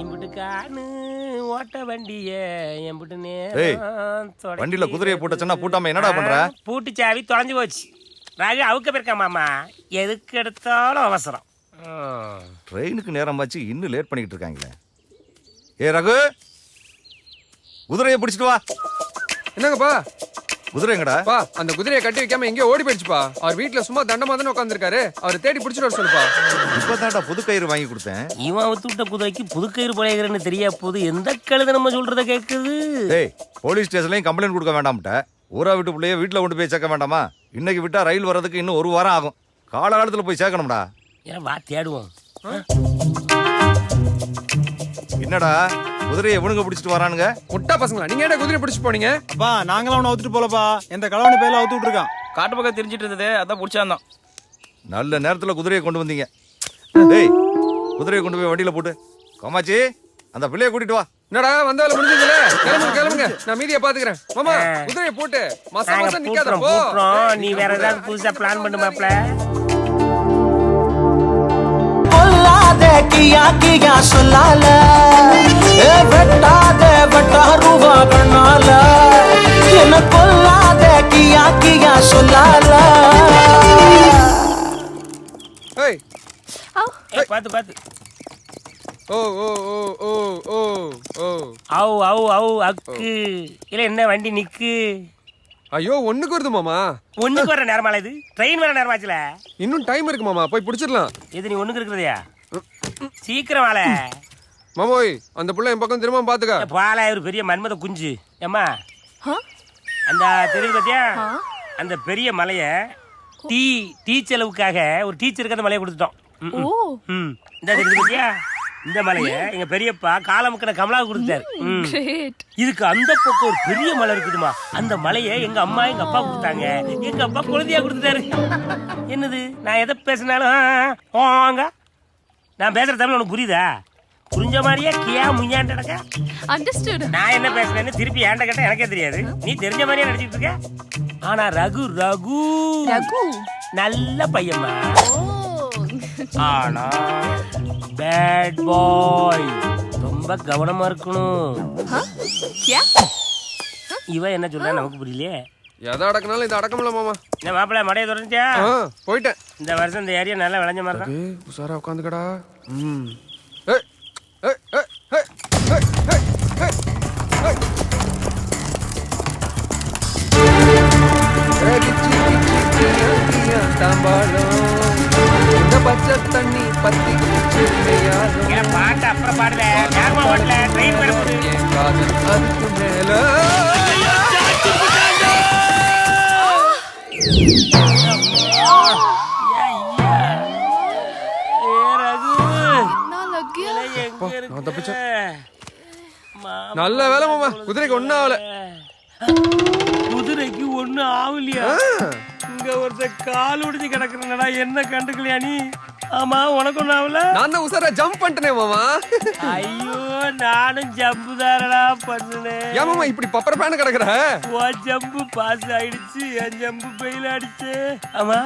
இம்புட்டு காணு ஓட்ட வண்டிய எம்புட்டு ஏய், நேரம் வண்டியில குதிரையை பூட்ட சொன்னா பூட்டாம என்னடா பண்ற? பூட்டு சாவி தொலைஞ்சு போச்சு. ராகு அவுக்க போயிருக்கா மாமா? எதுக்கு எடுத்தாலும் அவசரம். ட்ரெயினுக்கு நேரம் வச்சு இன்னும் லேட் பண்ணிக்கிட்டு இருக்காங்களே. ஏ ரகு குதிரையை பிடிச்சிட்டு வா. என்னங்கப்பா? குதிரை எங்கடா? பா அந்த குதிரையை கட்டி வைக்காம எங்கேயோ ஓடி போயிடுச்சுப்பா. அவர் வீட்ல சும்மா தண்டமா தானே உட்காந்துருக்காரு அவரை தேடி பிடிச்சிட்டு வர சொல்லுப்பா. இப்பதான்டா புது கயிறு வாங்கி கொடுத்தேன். இவன் அவுத்து விட்ட குதிரைக்கு புதுக்கயிறு பழையகிறன்னு தெரியா போது எந்த கழுத நம்ம சொல்றத கேக்குது? டேய் போலீஸ் ஸ்டேஷன்லயும் கம்ப்ளைண்ட் கொடுக்க வேண்டாம்ட்ட. ஊரா விட்டு பிள்ளைய வீட்டுல கொண்டு போய் சேர்க்க வேண்டாமா? இன்னைக்கு விட்டா ரயில் வர்றதுக்கு இன்னும் ஒரு வாரம் ஆகும். காலகாலத்துல போய் சேர்க்கணும்டா. ஏன் வா தேடுவோம். என்னடா? குதிரையை எவனுங்க பிடிச்சிட்டு வரானுங்க. முட்டா பசங்களா? நீங்க என்ன குதிரை பிடிச்சு போனீங்க? அப்பா நாங்களாம் அவனை அவுத்துட்டு போலப்பா. எந்த களவாணி பேர்ல அவுத்து விட்டுருக்கான்? காட்டு பக்கம் தெரிஞ்சிட்டு இருந்தது அதான் பிடிச்சாந்தோம் நல்ல நேரத்துல குதிரையை கொண்டு வந்தீங்க. டேய் குதிரையை கொண்டு போய் வண்டியில போட்டு. கோமாச்சி அந்த பிள்ளைய கூட்டிட்டு வா. என்னடா வந்த வேலை முடிஞ்சதுல? கிளம்புங்க கிளம்புங்க. நான் மீதியை பாத்துக்கிறேன். மாமா. குதிரையை போட்டு. மசா நாங்க மசா நிக்காத போ. நீ வேற ஏதாவது புதுசா பிளான் பண்ணு மாப்ள கியா கியா சொல்லால ஏ வெட்டாத வெட்டா ரூபா கண்ணால என்ன கொல்லாத கியா கியா சொல்லால பாத்து பாத்து. ஓ ஓ ஓ ஓ ஓ ஓ. அவு அவு அவு அக்கு. இல்ல என்ன வண்டி நிக்கு? ஐயோ ஒண்ணுக்கு வருது மாமா. ஒண்ணுக்கு வர நேரமால இது? ட்ரெயின் வர நேரமாச்சுல? இன்னும் டைம் இருக்கு மாமா போய் பிடிச்சிடலாம். இது நீ ஒண்ணுக்கு இருக்கிறதையா? சீக்கிரம் வாழ மாமோய் அந்த புள்ள என் பக்கம் திரும்ப பாத்துக்க பாலா ஒரு பெரிய மன்மத குஞ்சு ஏம்மா அந்த தெரியுது பாத்தியா அந்த பெரிய மலைய டீ டீ செலவுக்காக ஒரு டீச்சருக்கு அந்த மலையை கொடுத்துட்டோம் ம், இந்த தெரியுது பாத்தியா இந்த மலைய எங்க பெரியப்பா காலமுக்கன கமலா கொடுத்தாரு. இதுக்கு அந்த பக்கம் ஒரு பெரிய மலை இருக்குதுமா அந்த மலையை எங்க அம்மா எங்க அப்பா கொடுத்தாங்க எங்க அப்பா குழந்தையா கொடுத்துட்டாரு என்னது நான் எதை பேசினாலும் ஆங்க நான் பேசுற தமிழ் உனக்கு புரியுதா? புரிஞ்ச மாதிரியே கியா முஞ்சான் கிடக்க அண்டர்ஸ்டுட் நான் என்ன பேசுறேன்னு திருப்பி ஏன்ட கேட்டா எனக்கே தெரியாது. நீ தெரிஞ்ச மாதிரியே நடிச்சிட்டு இருக்க. ஆனா ரகு ரகு. ரகு? நல்ல பையன்மா. ஓ. ஆனா பேட் பாய் ரொம்ப கவனமா இருக்கணும். இவன் என்ன சொல்றா நமக்கு புரியலையே. எதை அடக்கினாலும் இது அடக்கமில்ல மாமா. இந்த மாப்பிள்ள மடையை தொடர்ந்துச்சியா போயிட்டேன். இந்த வருஷம் இந்த ஏரியா நல்லா விளைஞ்ச மாதிரி தான். உட்காந்துக்கடா. ம். தண்ணி பத்தி பாட்டு அப்புறம் பாடல பாடல ட்ரெயின் மேல. நான் தப்பிச்சேன். நல்ல வேலை மாமா குதிரைக்கு ஒன்னும் ஆகல குதிரைக்கு ஒண்ணு ஆகலையா இங்க ஒருத்த கால் உடிஞ்சு கிடக்குறா என்ன கண்டுக்கலையா நீ ஆமா உனக்கு ஒண்ணு ஆகல? நான் தான் உசாரா ஜம்ப் பண்ணிட்டேனே மாமா. ஐயோ நானும் ஜம்பு தாரடா பண்ணுனேன் ஏன் மாமா இப்படி பப்பர பேன கிடக்குற? உன் ஜம்பு பாஸ் ஆயிடுச்சு என் ஜம்பு பெயில் ஆயிடுச்சு. ஆமா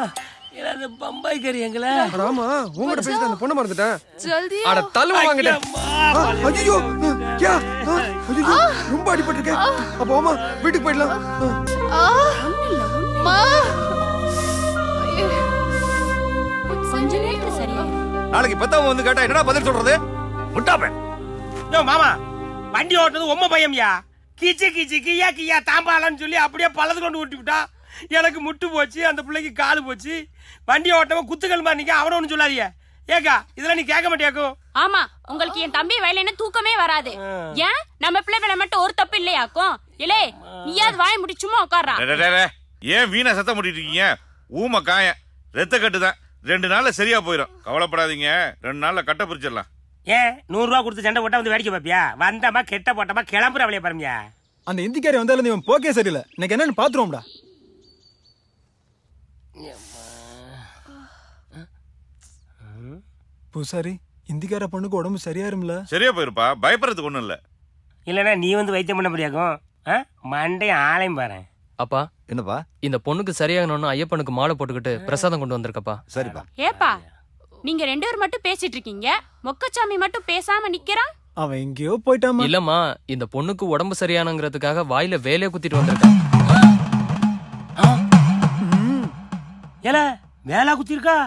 அந்த பம்பாய் கறி எங்கள ஆமா உங்ககிட்ட பேசிட்டு அந்த பொண்ணை மறந்துட்டேன். ஜல்தி அட தள்ளுவ வாங்கிட்டேன் ஐயோ யா ஐயோ ரொம்ப அடிபட்டிருக்கேன். அப்ப ஆமா வீட்டுக்கு போயிடலாம். ஆ. மா நாளைக்கு பெத்தவங்க வந்து கேட்டா என்னடா பதில் சொல்றது? முட்டாப்பேன் யோ மாமா வண்டி ஓட்டுறது உம்ம பையன்யா கீச்சு கீச்சு கியா கியா தாம்பாலன்னு சொல்லி அப்படியே பள்ளது கொண்டு ஊட்டி விட்டா. எனக்கு முட்டு போச்சு அந்த பிள்ளைக்கு காலு போச்சு. வண்டி ஓட்டவன் குத்துக்கள் மாதிரி நிக்க அவன ஒண்ணு சொல்லாதிய ஏக்கா இதெல்லாம் நீ கேட்க மாட்டியாக்கோ ஆமா உங்களுக்கு என் தம்பி வயலேன்னு தூக்கமே வராது. ஏன்? நம்ம பிள்ளைகளை மட்டும் ஒரு தப்பு இல்லையாக்கும் இல்லே நீயாவது வாய் முடி சும்மா உட்கார்றா. டே, டே, டே. ஏன் வீணா சத்தம் போட்டுட்டு இருக்கீங்க? ஊம காயம் ரத்த கட்டு தான் ரெண்டு நாள்ல சரியா போயிடும் கவலைப்படாதீங்க. ரெண்டு நாள்ல கட்ட பிரிச்சிடலாம். ஏன் நூறு ரூபா கொடுத்து சண்டை போட்டா வந்து வேடிக்கை பாப்பியா வந்தமா கெட்ட போட்டமா கிளம்புற அவளைய பாருமியா அந்த இந்திக்காரி வந்தாலும் இவன் போக்கே சரியில்லை. எனக்கு என்னன்னு பாத்துருவோம்டா பூசாரி இந்திக்கார பொண்ணுக்கு உடம்பு சரியாரும்ல சரியா போயிருப்பா. பயப்படுறதுக்கு ஒண்ணும் இல்ல. இல்லைன்னா நீ வந்து வைத்தியம் பண்ண முடியாக்கும். மண்டையும் ஆளையும் பாரு அப்பா என்னப்பா? இந்த பொண்ணுக்கு சரியாகணும்னு ஐயப்பனுக்கு மாலை போட்டுக்கிட்டு பிரசாதம் கொண்டு வந்திருக்கப்பா. சரிப்பா. ஏப்பா நீங்க ரெண்டு பேர் மட்டும் பேசிட்டு இருக்கீங்க. மொக்கச்சாமி மட்டும் பேசாம நிக்கிறான் அவன் எங்கேயோ போயிட்டாமா இல்லம்மா இந்த பொண்ணுக்கு உடம்பு சரியானங்கிறதுக்காக வாயில வேலையை குத்திட்டு வந்திருக்கேன். ஏல வேலை குத்திருக்கா?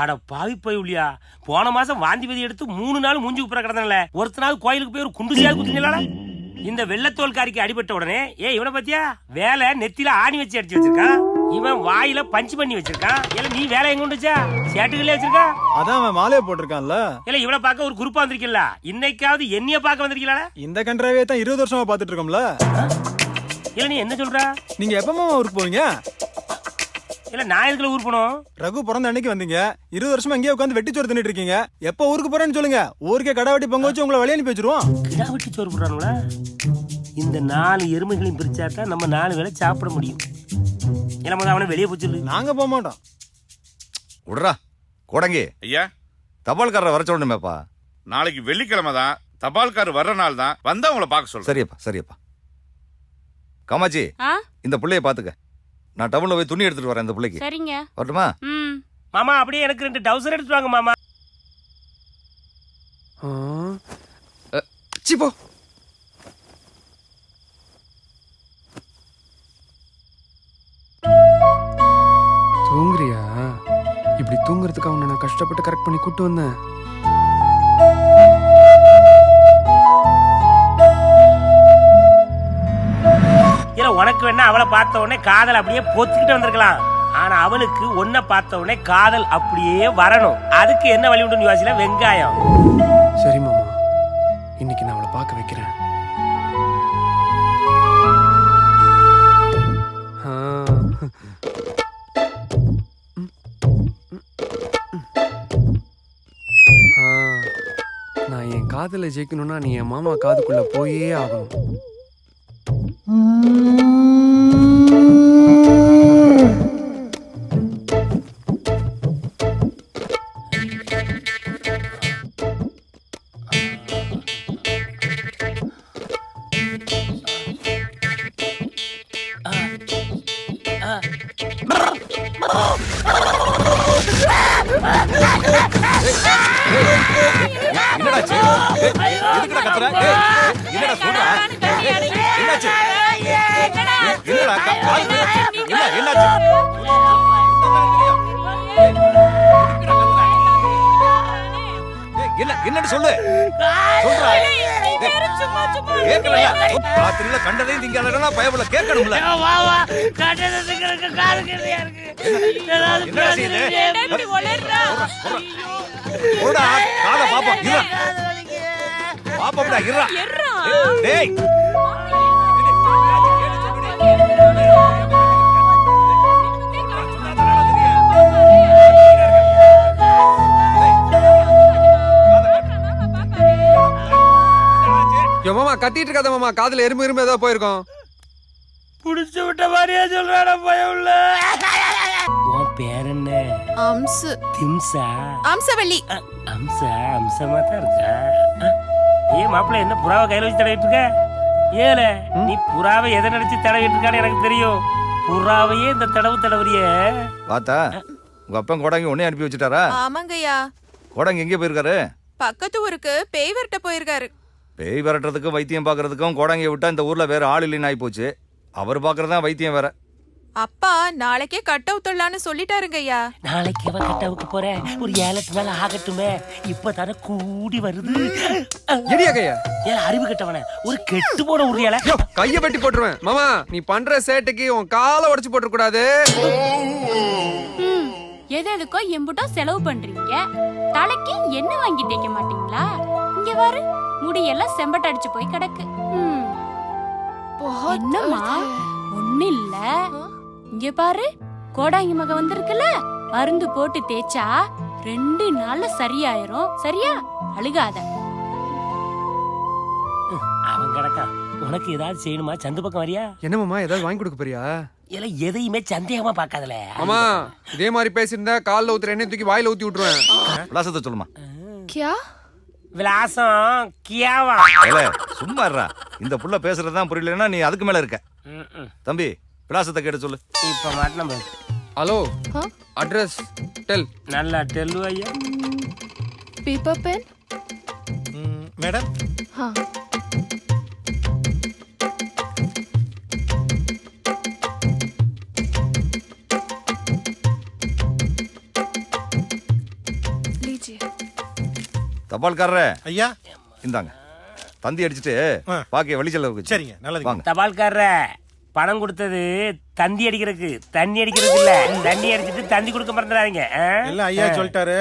ஆட பாவி போய் உள்ளியா. போன மாசம் வாந்தி விதி எடுத்து மூணு நாள் மூஞ்சி உப்புற கிடந்தல ஒருத்த நாள் கோயிலுக்கு போய் ஒரு குண்டு சேர் குத்திங்களா இந்த வெள்ளத்தோல்காரிக்கு அடிபட்ட உடனே ஏ இவனை பத்தியா? வேலை நெத்தியில ஆணி வச்சு அடிச்சு வச்சிருக்கான். இவன் வாயில பஞ்சு பண்ணி வச்சிருக்கான். இல்ல நீ வேலை எங்க கொண்டு வச்சா சேட்டுகளே வச்சிருக்கா? அதான் அவன் மாலையை போட்டிருக்கான்ல. இல்ல இவனை பார்க்க ஒரு குரூப்பா வந்திருக்கல இன்னைக்காவது என்னைய பார்க்க வந்திருக்கீங்களா இந்த கன்றாவே தான் இருபது வருஷமா பாத்துட்டு இருக்கோம்ல. இல்ல நீ என்ன சொல்ற? நீங்க எப்பமா ஊருக்கு போவீங்க? இல்ல நான் எதுக்குள்ள ஊர் போனோம்? ரகு பிறந்த அன்னைக்கு வந்தீங்க. இருபது வருஷமா இங்கேயே உட்காந்து வெட்டி சோறு தின்னுட்டு இருக்கீங்க. எப்போ ஊருக்கு போறேன்னு சொல்லுங்க. ஊருக்கே கடை வெட்டி பொங்க வச்சு உங்களை வெளியே அனுப்பி வச்சிருவோம். கிடா வெட்டி சோறு போடுறானுங்களா? இந்த நாலு எருமைகளையும் பிரிச்சா தான் நம்ம நாலு வேளை சாப்பிட முடியும். இல்ல முதல்ல அவனை வெளியே போச்சு நாங்க போக மாட்டோம். விடுறா கோடங்கி. ஐயா. தபால்காரரை வர சொல்லணுமேப்பா. நாளைக்கு வெள்ளிக்கிழமை தான் தபால்கார் வர்ற நாள் தான் வந்து அவங்கள பார்க்க சொல்றேன். சரியப்பா சரியப்பா. காமாட்சி ஆ? இந்த பிள்ளைய பாத்துக்க நான் டவுன்ல போய் துணி எடுத்துட்டு வரேன் இந்த பிள்ளைக்கு. சரிங்க. வரட்டுமா? ம். மாமா அப்படியே எனக்கு ரெண்டு டவுசர் எடுத்துட்டு வாங்க மாமா. சி போ. தூங்குறியா? இப்படி தூங்குறதுக்கு அவனை நான் கஷ்டப்பட்டு கரெக்ட் பண்ணி கூட்டு வந்தேன். உனக்கு வேணா அவளை பார்த்த உடனே காதல் அப்படியே பொத்துக்கிட்டு வந்திருக்கலாம். ஆனா அவனுக்கு ஒன்ன பார்த்த உடனே காதல் அப்படியே வரணும். அதுக்கு என்ன வழி உண்டுன்னு யோசில வெங்காயம். சரி மாமா. இன்னைக்கு நான் அவளை பார்க்க வைக்கிறேன். நான் என் காதலை ஜெயிக்கணும்னா நீ என் மாமா காதுக்குள்ள போயே ஆகணும். என்னடா ஏய், எதுக்குடா கத்துற? என்னடா சொல்ற? என்னன்னு சொல்லு. ராத்திரியில கண்டதையும் திங்க அதெல்லாம் பயப்பட கேட்கணும்ல பாப்போம். இருடா. பாப்போம்டா இருடா. டேய் மாமா கத்திட்டு இருக்காத மாமா. காதுல எறும்பு எறும்பு ஏதோ போயிருக்கோம். புடிச்சு விட்ட மாதிரியே சொல்றான பயம் இல்ல உன் பேர் என்ன? அம்சு. திம்சா? அம்சவள்ளி. அம்சா அம்சமா தான் இருக்கா? ஏ மாப்பிள்ள என்ன புறாவை கையில வச்சு தடவிட்டு இருக்க? ஏல நீ புறாவை எதை நினைச்சு தடவிட்டு இருக்கான்னு எனக்கு தெரியும். புறாவையே இந்த தடவு தடவுறிய. பார்த்தா உங்க அப்பன் கோடாங்கி உடனே அனுப்பி வச்சுட்டாரா? ஆமாங்கய்யா. கோடாங்கி எங்கே போயிருக்காரு? பக்கத்து ஊருக்கு பேய் விரட்ட போயிருக்காரு. பேய் விரட்டுறதுக்கும் வைத்தியம் பார்க்கறதுக்கும் கோடாங்கியை விட்டா இந்த ஊர்ல வேற ஆள் இல்லைன்னு ஆகி போச்சு அவர் பார்க்கறதா வைத்தியம் வேற. அப்பா நாளைக்கே கட் அவுத்துடலான்னு சொல்லிட்டாருங்கய்யா நாளைக்கு அவ கட்டாவுக்கு போற? ஒரு ஏழட்டு நாள் ஆகட்டுமே. இப்பதானே கூடி வருது. எடியா கையா ஏன் அறிவு கட்டவன? ஒரு கெட்டு போன உரியால யோ கைய வெட்டி போட்டுருவேன். மாமா நீ பண்ற சேட்டைக்கு உன் காலை உடைச்சு போட்டுற கூடாது எது எதுக்கோ எம்புட்டோ செலவு பண்றீங்க. தலைக்கு என்ன வாங்கி தேய்க்க மாட்டீங்களா? இங்க பாரு முடியெல்லாம் செம்பட்ட அடிச்சு போய் கிடக்கு. ம். என்னம்மா? ஒண்ணு இல்ல இங்க பாரு கோடாங்கி மக வந்திருக்குல்ல? மருந்து போட்டு தேய்ச்சா ரெண்டு நாள்ல சரியாயிரும். சரியா? அழுகாத. அவன் கிடக்கா. உனக்கு ஏதாவது செய்யணுமா? சந்து பக்கம் வரியா? என்ன மாமா ஏதாவது வாங்கி கொடுக்க போறியா? இல்ல எதையுமே சந்தேகமா பார்க்காதல. மாமா இதே மாதிரி பேசியிருந்தா கால்ல ஊத்துற எண்ணெய் தூக்கி வாயில ஊத்தி விட்டுருவேன். சொல்லுமா. கியா? விலாசம் கியாவா. சும்மா இருடா. இந்த புள்ள பேசுறதுதான் புரியலன்னா நீ அதுக்கு மேல இருக்க. தம்பி விலாசத்தை கேட்டு சொல்லு. இப்ப மாட்டின. Hello address tell. நல்லா டெல்லு ஐயா. Paper pen madam? தபால்காரரே. ஐயா. இந்தாங்க. தந்தி அடிச்சுட்டு பாக்கிய வெளி செலவுக்கு சரிங்க நல்லது வாங்க. தபால்காரர பணம் கொடுத்தது தந்தி அடிக்கிறதுக்கு. தண்ணி அடிக்கிறதுக்கு இல்ல. தண்ணி அடிச்சிட்டு தந்தி கொடுக்க மறந்துடாதீங்க? எல்லாம் ஐயா சொல்லிட்டாரு.